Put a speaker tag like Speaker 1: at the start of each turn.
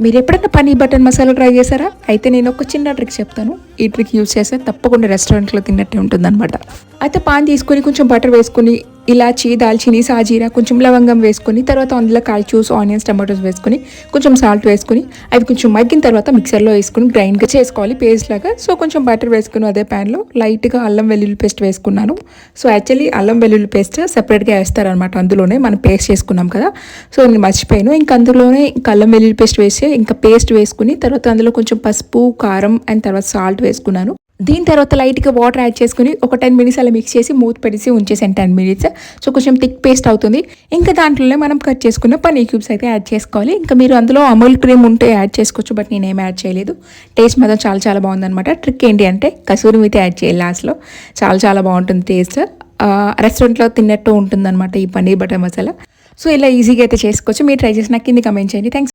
Speaker 1: మీరు ఎప్పుడైనా పనీ బటర్ మసాలా ట్రై చేశారా? అయితే నేను ఒక చిన్న ట్రిక్ చెప్తాను. ఈ ట్రిక్ యూస్ చేస్తే తప్పకుండా రెస్టారెంట్లో తిన్నట్టే ఉంటుందన్నమాట. అయితే పాన్ తీసుకొని కొంచెం బటర్ వేసుకొని ఇలాచి దాల్చిని సాజీరా కొంచెం లవంగం వేసుకొని తర్వాత అందులో కాల్చూస్ ఆనియన్స్ టమాటోస్ వేసుకొని కొంచెం సాల్ట్ వేసుకొని అవి కొంచెం మగ్గిన తర్వాత మిక్సర్లో వేసుకొని గ్రైండ్గా చేసుకోవాలి పేస్ట్ లాగా. సో కొంచెం బటర్ వేసుకుని అదే ప్యాన్లో లైట్గా అల్లం వెల్లుల్లి పేస్ట్ వేసుకున్నాను. సో యాక్చువల్లీ అల్లం వెల్లుల్లి పేస్ట్ సెపరేట్గా వేస్తారనమాట అందులోనే మనం పేస్ట్ చేసుకున్నాం కదా. సో నేను మర్చిపోయాను. ఇంకా అందులోనే ఇంకా అల్లం వెల్లుల్లి పేస్ట్ వేసి ఇంకా పేస్ట్ వేసుకుని తర్వాత అందులో కొంచెం పసుపు కారం అండ్ తర్వాత సాల్ట్ వేసుకున్నాను. దీని తర్వాత లైట్గా వాటర్ యాడ్ చేసుకుని ఒక టెన్ మినిట్స్ అలా మిక్స్ చేసి మూత పెడిసి ఉంచేసాను టెన్ మినిట్స్ సో కొంచెం థిక్ పేస్ట్ అవుతుంది. ఇంకా దాంట్లోనే మనం కట్ చేసుకున్న పన్నీర్ క్యూబ్స్ అయితే యాడ్ చేసుకోవాలి. ఇంకా మీరు అందులో అమూల్ క్రీమ్ ఉంటే యాడ్ చేసుకోవచ్చు బట్ నేనేం యాడ్ చేయలేదు. టేస్ట్ మాత్రం చాలా చాలా బాగుందనమాట ట్రిక్ ఏంటి అంటే కసూరి మీద యాడ్ చేయాలి లాస్ట్లో చాలా చాలా బాగుంటుంది టేస్ట్ రెస్టారెంట్లో తిన్నట్టు ఉంటుందన్నమాట ఈ పన్నీర్ బటర్ మసాలా సో ఇలా ఈజీగా అయితే చేసుకోవచ్చు. మీరు ట్రై చేసి నాకు కింద కమెంట్ చేయండి. థ్యాంక్స్